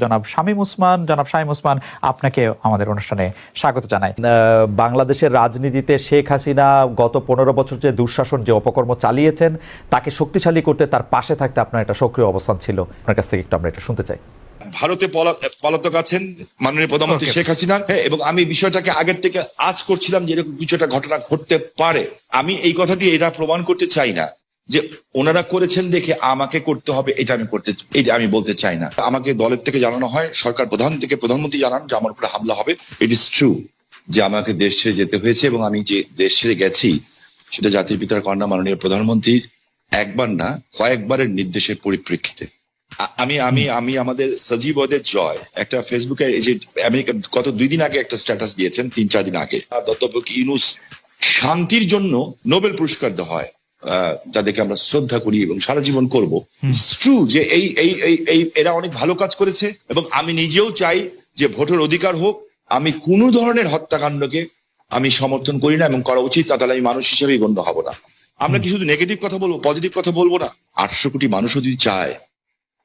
জনাব শামীম উসমান। জনাব শামীম উসমান আপনাকে আমাদের অনুষ্ঠানে স্বাগত জানাই। বাংলাদেশের রাজনীতিতে শেখ হাসিনা গত পনেরো বছর যে দুঃশাসন যে অপকর্ম চালিয়েছেন তাকে শক্তিশালী করতে তার পাশে থাকতে আপনার একটা সক্রিয় অবস্থান ছিল। আপনার কাছ থেকে একটু আমরা এটা শুনতে চাই। ভারতে পলা- পলাতক আছেন মাননীয় প্রধানমন্ত্রী শেখ হাসিনা। হ্যাঁ, এবং আমি বিষয়টাকে আগের থেকে আজ করছিলাম যে এরকম কিছু একটা ঘটনা ঘটতে পারে। আমি এই কথাটি এটা প্রমাণ করতে চাই না। যে ওনারা করেছেন দেখে আমাকে করতে হবে, এটা আমি করতে, এটা আমি বলতে চাই না। আমাকে দলের থেকে জানানো হয়, সরকার প্রধান থেকে প্রধানমন্ত্রী জানান যে আমার উপরে হামলা হবে। ইট ইস ট্রু যে আমাকে দেশ ছেড়ে যেতে হয়েছে এবং আমি যে দেশ ছেড়ে গেছি, সেটা জাতির পিতার কন্যা মাননীয় প্রধানমন্ত্রীর একবার না, কয়েকবারের নির্দেশের পরিপ্রেক্ষিতে। আমি আমি আমি আমাদের সজীব ওদের জয়, একটা ফেসবুকে যে আমেরিকা গত দুই দিন আগে একটা স্ট্যাটাস দিয়েছেন, তিন, চার দিন আগে। দত্তপক ইউনুস শান্তির জন্য নোবেল পুরস্কার দেওয়া হয়। আহ, যাদেরকে আমরা শ্রদ্ধা করি এবং সারা জীবন করব। ট্রু যে এই এই এই এরা অনেক ভালো কাজ করেছে এবং আমি নিজেও চাই যে ভোটের অধিকার হোক। আমি কোনো ধরনের হত্যাকাণ্ডকে আমি সমর্থন করি না এবং করা উচিত তাহলে আমি মানুষ হিসেবেই গণ্য হব না। আমরা কি শুধু নেগেটিভ কথা বলব পজিটিভ কথা বলব না? আটশো কোটি মানুষও যদি চায়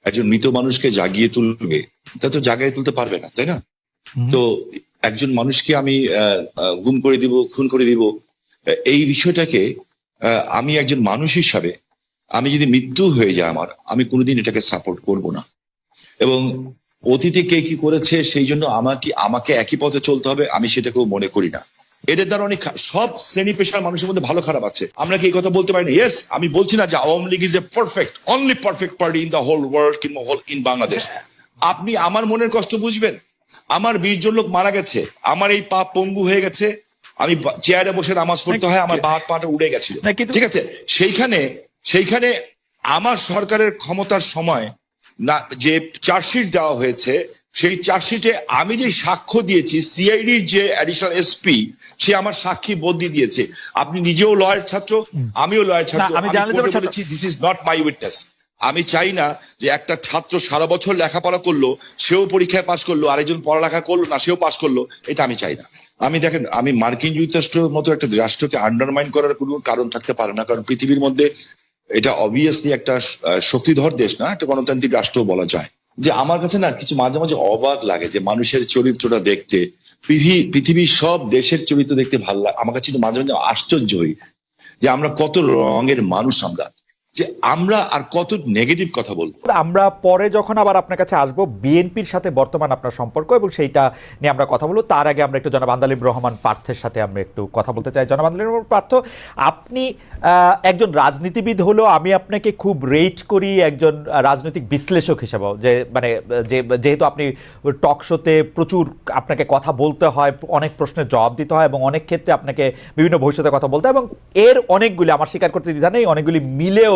একজন মৃত মানুষকে জাগিয়ে তুলবে তা তো জাগিয়ে তুলতে পারবে না তাই না? তো একজন মানুষকে আমি গুম করে দিব খুন করে দিব এই বিষয়টাকে আমি একজন মানুষ হিসাবে আমি যদি মৃত্যু হয়ে যায় আমার, আমি কোনোদিন এটাকে সাপোর্ট করব না। এবং অতীতে কে কি করেছে সেই জন্য আমাকে আমাকে একই পথে চলতে হবে, আমি সেটাকেও মনে করি না। এদের দ্বারা অনেক সব শ্রেণি পেশার মানুষের মধ্যে ভালো খারাপ আছে। আমরা কি এই কথা বলতে পারি না? ইয়েস আমি বলছি না যে Awami League is a perfect only perfect party in the whole world কিংবা হোল ইন বাংলাদেশ আপনি আমার মনের কষ্ট বুঝবেন। আমার বিশ লোক মারা গেছে। আমার এই পা পঙ্গু হয়ে গেছে। আমি চেয়ারে বসে নামাজ পড়তে হয় আমার বাহাত পাটা উড়ে গেছিল। ঠিক আছে? সেইখানে সেইখানে আমার সরকারের ক্ষমতার সময় না যে চার্জশিট দেওয়া হয়েছে সেই চার্জশিটে আমি যে সাক্ষ্য দিয়েছি সিআইডির যে অ্যাডিশনাল এসপি সে আমার সাক্ষী বদলি দিয়েছে। আপনি নিজেও লয়ের ছাত্র আমিও লয়ের ছাত্র this is not my witness আমি চাই না যে একটা ছাত্র সারা বছর লেখাপড়া করল, সেও পরীক্ষায় পাশ করল, আরেকজন পড়ালেখা করল না, সেও পাশ করল, এটা আমি চাই না। আমি দেখেন, আমি মার্কিন যুক্তরাষ্ট্র মতো একটা রাষ্ট্রকে আন্ডারমাইন করার কোনো কারণ থাকতে পারে না, কারণ পৃথিবীর মধ্যে এটা অবভিয়াসলি একটা শক্তিধর দেশ না, একটা গণতান্ত্রিক রাষ্ট্র বলা যায়। যে আমার কাছে না কিছু মাঝে মাঝে অবাক লাগে যে মানুষের চরিত্রটা দেখতে পৃথিবী- পৃথিবীর সব দেশের চরিত্র দেখতে ভালো লাগে, আমার কাছে মাঝে মাঝে আশ্চর্য হই যে আমরা কত রঙের মানুষ আমরা। যে আমরা আর কত নেগেটিভ কথা বলব। আমরা পরে যখন আবার আপনার কাছে আসব বিএনপির সাথে বর্তমান আপনার সম্পর্ক এবং সেইটা নিয়ে আমরা কথা বলব। তার আগে আমরা একটু জনাব আন্দালিব রহমান পার্থের সাথে আমরা একটু কথা বলতে চাই। জনাব আন্দালিব রহমান পার্থ, আপনি একজন রাজনীতিবিদ হলেও আমি আপনাকে খুব রেট করি একজন রাজনৈতিক বিশ্লেষক হিসেবেও যে মানে যে, যেহেতু আপনি টক শোতে প্রচুর আপনাকে কথা বলতে হয়, অনেক প্রশ্নের জবাব দিতে হয় এবং অনেক ক্ষেত্রে আপনাকে বিভিন্ন ভবিষ্যতে কথা বলতে হয় এবং এর অনেকগুলি, আমার স্বীকার করতে দ্বিধা নেই, অনেকগুলি মিলেও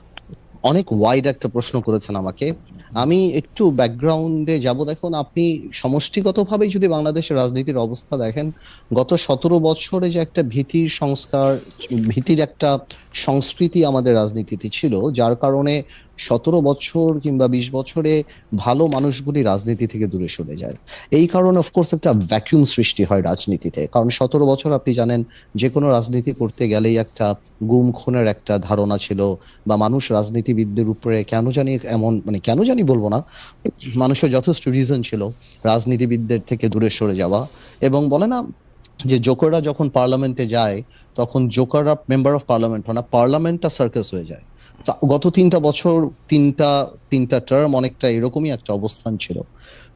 অনেক ওয়াইড একটা প্রশ্ন করেছেন আমাকে। আমি একটু ব্যাকগ্রাউন্ডে যাব। দেখুন, আপনি সমষ্টিগতভাবেই যদি বাংলাদেশের রাজনীতির অবস্থা দেখেন, গত সতেরো বছরে যে একটা ভীতির সংস্কার, ভীতির একটা সংস্কৃতি আমাদের রাজনীতিতে ছিল, যার কারণে সতেরো বছর কিংবা বিশ বছরে ভালো মানুষগুলি রাজনীতি থেকে দূরে সরে যায়। এই কারণে অফকোর্স একটা ভ্যাকিউম সৃষ্টি হয় রাজনীতিতে। কারণ সতেরো বছর আপনি জানেন যে কোনো রাজনীতি করতে গেলেই একটা গুম খুনের একটা ধারণা ছিল, বা মানুষ রাজনীতিবিদদের উপরে কেন জানি এমন মানে কেন জানি বলব না, মানুষের যথেষ্ট রিজন ছিল রাজনীতিবিদদের থেকে দূরে সরে যাওয়া। এবং বলে না যে জোকাররা যখন পার্লামেন্টে যায়, তখন জোকাররা মেম্বার অফ পার্লামেন্ট হয় না পার্লামেন্টটা সার্কাস হয়ে যায়। গত তিনটা বছর তিনটা তিনটা টার্ম অনেকটা এরকমই একটা অবস্থান ছিল।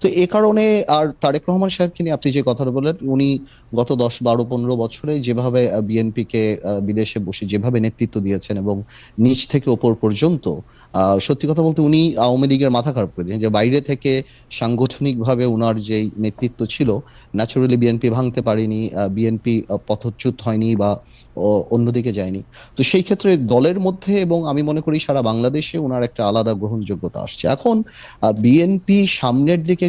তো এ কারণে আর তারেক রহমান সাহেবকে নিয়ে আপনি যে কথাটা বললেন, উনি গত দশ, বারো, পনেরো বছরে যেভাবে বিএনপিকে বিদেশে বসে যেভাবে নেতৃত্ব দিয়েছেন এবং নিচ থেকে ওপর পর্যন্ত সত্যি কথা বলতে উনি আওয়ামী লীগের মাথা খারাপ করে দিয়েছেন। যে বাইরে থেকে সাংগঠনিকভাবে ওনার যেই নেতৃত্ব ছিল ন্যাচুরালি বিএনপি ভাঙতে পারেনি বিএনপি পথচ্যুত হয়নি বা অন্যদিকে যায়নি। তো সেই ক্ষেত্রে দলের মধ্যে এবং আমি মনে করি সারা বাংলাদেশে ওনার একটা আলাদা গ্রহণযোগ্যতা আসছে। এখন বিএনপি সামনের দিকে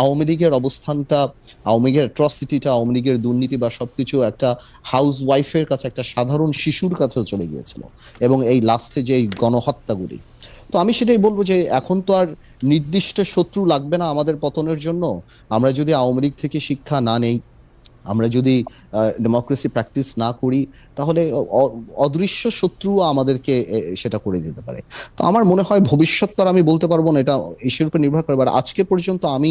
আওয়ামী লীগের অবস্থানটা, আওয়ামী লীগের অ্যাট্রসিটিটা আওয়ামী লীগের দুর্নীতি বা সবকিছু একটা হাউস ওয়াইফের কাছে, একটা সাধারণ শিশুর কাছেও চলে গিয়েছিল এবং এই লাস্টে যে এই গণহত্যাগুলি। তো আমি সেটাই বলব যে এখন তো আর নির্দিষ্ট শত্রু লাগবে না আমাদের পতনের জন্য। আমরা যদি আওয়ামী লীগ থেকে শিক্ষা না নেই, আমরা যদি ডেমোক্রেসি প্র্যাকটিস না করি, তাহলে অদৃশ্য শত্রু আমাদেরকে সেটা করে দিতে পারে। তো আমার মনে হয় ভবিষ্যৎ তো আমি বলতে পারব না, এটা ইস্যুর উপর নির্ভর করে। আজকে পর্যন্ত আমি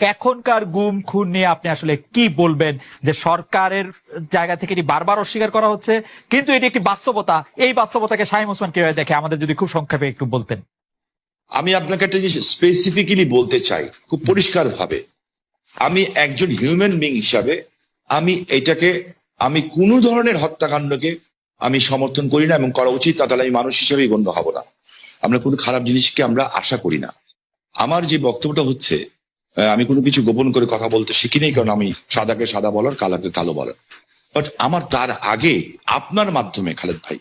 এখনকার গুম, খুন নিয়ে আপনি আসলে কি বলবেন? যে সরকারের জায়গা থেকে এটি বারবার অস্বীকার করা হচ্ছে, কিন্তু এটি একটি বাস্তবতা। এই বাস্তবতাকে শাহিম ওসমান কীভাবে দেখে? আমাদের যদি খুব সংক্ষেপে একটু বলতেন। আমি আপনাকে একটা জিনিস স্পেসিফিক্যালি বলতে চাই, খুব পরিষ্কার ভাবে আমি একজন হিউম্যান বিং হিসাবে, আমি এটাকে, আমি কোনো ধরনের হত্যাকাণ্ডকে আমি সমর্থন করি না এবং করা উচিত তাহলে আমি মানুষ হিসেবেই গণ্য হব না। আমরা কোনো খারাপ জিনিসকে আমরা আশা করি না। আমার যে বক্তব্যটা হচ্ছে আমি কোনো কিছু গোপন করে কথা বলতে শিখি নেই কারণ আমি সাদাকে সাদা বলার কালাকে কালো বলার। বাট আমার তার আগে আপনার মাধ্যমে খালেদ ভাই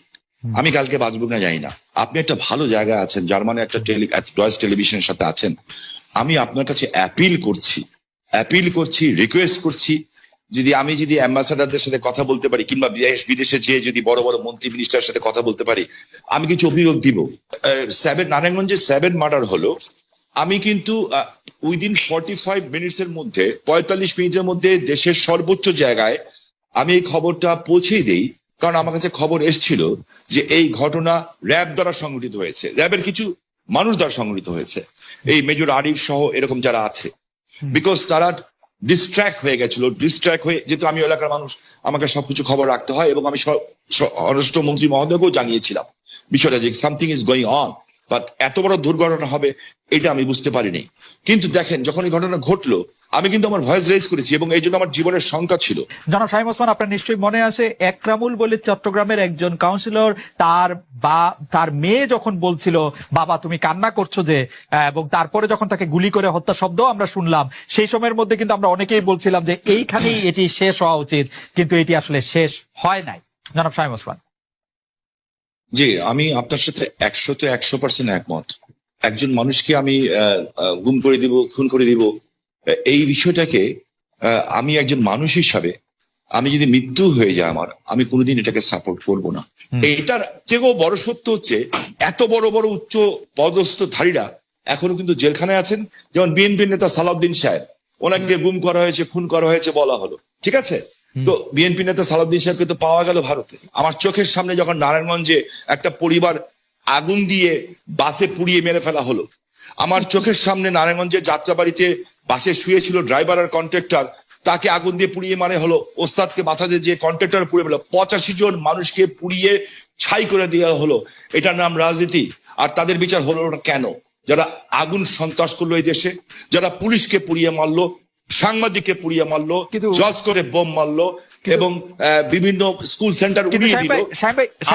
আমি কালকে বাঁচবো না জানি না। আপনি একটা ভালো জায়গায় আছেন জার্মানি একটা ডয়েস টেলিভিশনের সাথে আছেন। আমি আপনার কাছে অ্যাপিল করছি অ্যাপিল করছি রিকোয়েস্ট করছি যদি আমি যদি অ্যাম্বাসাডারদের সাথে কথা বলতে পারি কিংবা বিদেশ বিদেশে যেয়ে যদি বড় বড় মন্ত্রী মিনিস্টার সাথে কথা বলতে পারি আমি কিছু অভিযোগ দিব। সেভেন নারায়ণগঞ্জে সেভেন মার্ডার হলো। আমি কিন্তু উইদিন ফর্টি ফাইভ মিনিটস এর মধ্যে পঁয়তাল্লিশ মিনিটের মধ্যে দেশের সর্বোচ্চ জায়গায় আমি এই খবরটা পৌঁছেই দেই। কারণ আমার কাছে খবর এসছিল যে এই ঘটনা র্যাব দ্বারা সংঘটিত হয়েছে। র্যাবের কিছু মানুষ দ্বারা সংঘটিত হয়েছে। এই মেজর আরিফ সহ এরকম যারা আছে। বিকজ তারা ডিস্ট্র্যাক্ট হয়ে গেছিল ডিস্ট্র্যাক্ট হয়ে যেহেতু আমি এলাকার মানুষ আমাকে সবকিছু খবর রাখতে হয় এবং আমি স্বরাষ্ট্রমন্ত্রী মহোদয়কেও জানিয়েছিলাম। বিষয়টা যে something is going on but এত বড় দুর্ঘটনা হবে, এটা আমি বুঝতে পারিনি। কিন্তু দেখেন, যখন এই ঘটনা ঘটলো, আমি কিন্তু আমার ভয়েস রেজ করেছি এবং এই জন্য আমার জীবনের শঙ্কা ছিল। জনাব শাহিম ওসমান, আপনার নিশ্চয়ই মনে আছে, একরামুল বলে চট্টগ্রামের একজন কাউন্সিলর তার বা, তার মেয়ে যখন বলছিল, বাবা, তুমি কান্না করছ যে এবং তারপরে যখন তাকে গুলি করে হত্যা শব্দ আমরা শুনলাম, সেই সময়ের মধ্যে কিন্তু আমরা অনেকেই বলছিলাম যে, এইখানেই এটি শেষ হওয়া উচিত। কিন্তু এটি আসলে শেষ হয় নাই। জনাব শাহিম ওসমান। জি আমি আপনার সাথে একশো তো একশো পার্সেন্ট একমত। একজন মানুষকে আমি গুম করে দিব খুন করে দিব এই বিষয়টাকে আমি একজন মানুষ হিসাবে আমি যদি মৃত্যু হয়ে যায় আমার আমি কোনোদিন এটাকে সাপোর্ট করব না। এটার চেয়েও বড় সত্য হচ্ছে এত বড় বড় উচ্চ পদস্থ ধারীরা এখনও কিন্তু জেলখানায় আছেন। যেমন বিএনপি নেতা সালাউদ্দিন সাহেব ওনাকে গুম করা হয়েছে খুন করা হয়েছে বলা হলো। ঠিক আছে? তো বিএনপি নেতা সালাউদ্দিন সাহেবকে তো পাওয়া গেল ভারতে। আমার চোখের সামনে যখন নারায়ণগঞ্জে একটা পরিবার আগুন দিয়ে বাসে পুড়িয়ে মেরে ফেলা হলো, আমার চোখের সামনে নারায়ণগঞ্জের যাত্রাবাড়িতে বাসে শুয়েছিল ড্রাইভার আর কন্ট্রাক্টর, তাকে আগুন দিয়ে পুড়িয়ে মানে হলো, ওস্তাদকে মাথা দিয়ে যে কন্ট্রাক্টর পুড়িয়ে হলো পঁচাশি জন মানুষকে পুড়িয়ে ছাই করে দেওয়া হলো, এটার নাম রাজনীতি, আর তাদের বিচার হলো না কেন? যারা আগুন সন্ত্রাস করল এই দেশে, যারা পুলিশকে পুড়িয়ে মারলো সাংবাদিককে পুড়িয়ে মারলো জজ করে বোম মারলো এবং বিভিন্ন স্কুল সেন্টার উড়িয়ে দিল।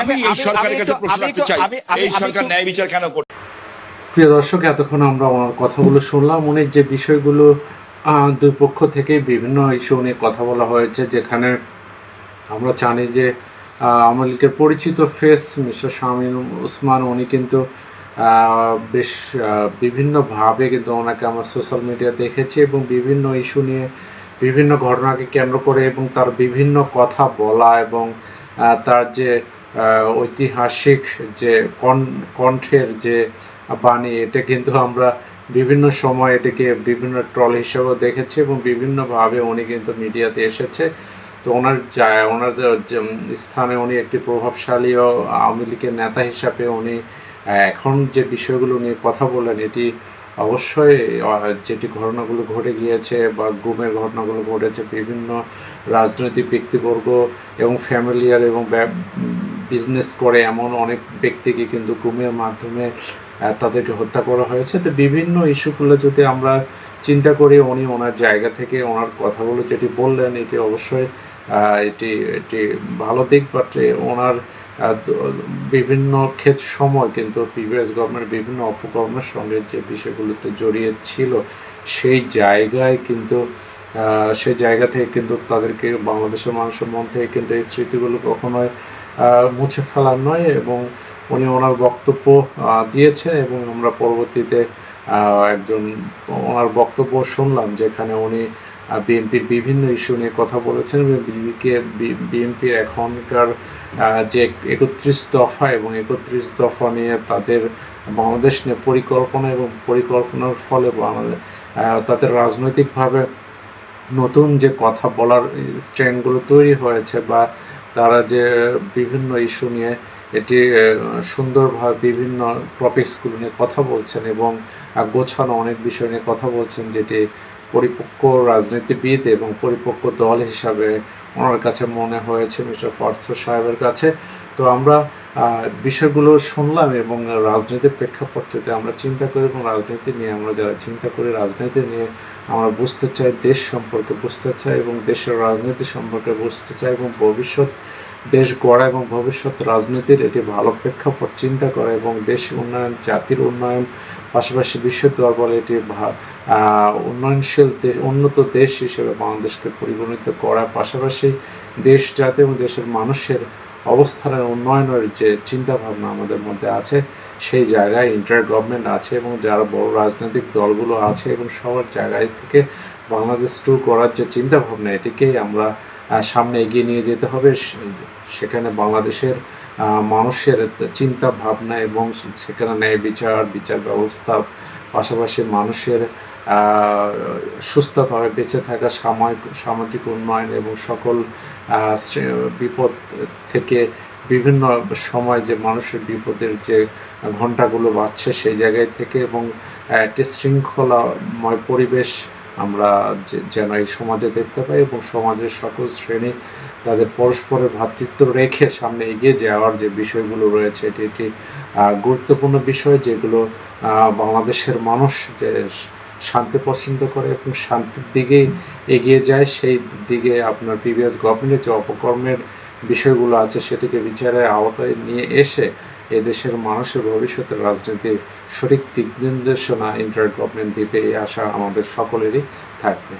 আমি এই সরকারের কাছে প্রশ্ন রাখতে চাই এই সরকার ন্যায় বিচার কেন করছে? প্রিয় দর্শক এতক্ষণ আমরা ওনার কথাগুলো শুনলাম। উনি যে বিষয়গুলো আহ, দুই পক্ষ থেকে বিভিন্ন ইস্যু নিয়ে কথা বলা হয়েছে যেখানে আমরা জানি যে আহ, আওয়ামী লীগের পরিচিত ফেস মিস্টার শামীম ওসমান উনি কিন্তু বেশ বিভিন্নভাবে কিন্তু ওনাকে আমরা সোশ্যাল মিডিয়া দেখেছি এবং বিভিন্ন ইস্যু নিয়ে বিভিন্ন ঘটনাকে কেন্দ্র করে এবং তার বিভিন্ন কথা বলা এবং তার যে ঐতিহাসিক যে কণ্ঠের যে বাণী, এটা কিন্তু আমরা বিভিন্ন সময় এটাকে বিভিন্ন ট্রল হিসেবেও দেখেছি এবং বিভিন্নভাবে উনি কিন্তু মিডিয়াতে এসেছে। তো ওনার ওনার স্থানে উনি একটি প্রভাবশালী আওয়ামী লীগের নেতা হিসাবে উনি এখন যে বিষয়গুলো নিয়ে কথা বললেন, এটি অবশ্যই যেটি ঘটনাগুলো ঘটে গিয়েছে বা গুমের ঘটনাগুলো ঘটেছে বিভিন্ন রাজনৈতিক ব্যক্তিবর্গ এবং ফ্যামিলিয়ার এবং বিজনেস করে এমন অনেক ব্যক্তিকে কিন্তু গুমের মাধ্যমে তাদেরকে হত্যা করা হয়েছে। তো বিভিন্ন ইস্যুগুলো যদি আমরা চিন্তা করি, উনি ওনার জায়গা থেকে ওনার কথাগুলো যেটি বললেন, এটি অবশ্যই এটি এটি ভালো দিক বাট ওনার বিভিন্ন ক্ষেত সময় কিন্তু প্রিভিয়াস গভর্নমেন্ট বিভিন্ন অপকর্মের সঙ্গে যে বিষয়গুলোতে জড়িয়ে ছিল, সেই জায়গায় কিন্তু সেই জায়গা থেকে কিন্তু তাদেরকে বাংলাদেশের মানুষের মন থেকে কিন্তু এই স্মৃতিগুলো কখনোই মুছে ফেলার নয় এবং উনি ওনার বক্তব্য দিয়েছেন এবং আমরা পরবর্তীতে একজন, ওনার বক্তব্য শুনলাম যেখানে উনি বিএনপির বিভিন্ন ইস্যু নিয়ে কথা বলেছেন। এবং বিএনপিকে, বিএনপির এখনকার যে একত্রিশ দফা এবং একত্রিশ দফা নিয়ে তাদের বাংলাদেশ নিয়ে পরিকল্পনা এবং পরিকল্পনার ফলে বাংলাদেশ তাদের রাজনৈতিকভাবে নতুন যে কথা বলার স্ট্রেনগুলো তৈরি হয়েছে বা তারা যে বিভিন্ন ইস্যু নিয়ে এটি সুন্দরভাবে বিভিন্ন টপিকসগুলো নিয়ে কথা বলছেন এবং গোছানো অনেক বিষয় নিয়ে কথা বলছেন যেটি পরিপক্ক রাজনীতিবিদ এবং পরিপক্ক দল হিসাবে ওনার কাছে মনে হয়েছে মিস্টার পার্থ সাহেবের কাছে। তো আমরা বিষয়গুলো শুনলাম এবং রাজনীতির প্রেক্ষাপট যদি আমরা চিন্তা করি এবং রাজনীতি নিয়ে আমরা যারা চিন্তা করি, রাজনীতি নিয়ে আমরা বুঝতে চাই, দেশ সম্পর্কে বুঝতে চাই এবং দেশের রাজনীতি সম্পর্কে বুঝতে চাই এবং ভবিষ্যৎ, দেশ গড়া এবং ভবিষ্যৎ রাজনীতির এটি ভালো প্রেক্ষাপট চিন্তা করা এবং দেশ উন্নয়ন, জাতির উন্নয়ন পাশাপাশি বিশ্বের দরবারে এটি উন্নয়নশীল দেশ উন্নত দেশ হিসেবে বাংলাদেশকে পরিগণিত করার পাশাপাশি দেশ জাতি এবং দেশের মানুষের অবস্থানের উন্নয়নের যে চিন্তা ভাবনা আমাদের মধ্যে আছে, সেই জায়গায় ইন্টার গভর্নমেন্ট আছে এবং যারা বড় রাজনৈতিক দলগুলো আছে এবং সবার জায়গায় থেকে বাংলাদেশ টু করার যে চিন্তাভাবনা, এটিকেই আমরা সামনে এগিয়ে নিয়ে যেতে হবে। সেখানে বাংলাদেশের মানুষের চিন্তা, ভাবনা এবং সেখানে ন্যায় বিচার বিচার ব্যবস্থা, পাশাপাশি মানুষের সুস্থভাবে বেঁচে থাকা সামাজিক সামাজিক উন্নয়ন এবং সকল বিপদ থেকে বিভিন্ন সময় যে মানুষের বিপদের যে ঘন্টাগুলো বাজছে সেই জায়গায় থেকে এবং একটি শৃঙ্খলাময় পরিবেশ আমরা যেন এই সমাজে দেখতে পাই এবং সমাজের সকল শ্রেণি তাদের পরস্পরের ভ্রাতৃত্ব রেখে সামনে এগিয়ে যাওয়ার যে বিষয়গুলো রয়েছে, এটি একটি গুরুত্বপূর্ণ বিষয় যেগুলো বাংলাদেশের মানুষ যে শান্তি পছন্দ করে এবং শান্তির দিকেই এগিয়ে যায়, সেই দিকে আপনার প্রিভিয়াস গভর্নমেন্টের যে অপকর্মের বিষয়গুলো আছে সেটিকে বিচারের আওতায় নিয়ে এসে এদেশের মানুষের ভবিষ্যতের রাজনীতির সঠিক দিক নির্দেশনা ইন্টার গভর্নমেন্ট দিবে এই আশা আমাদের সকলেরই থাকবে।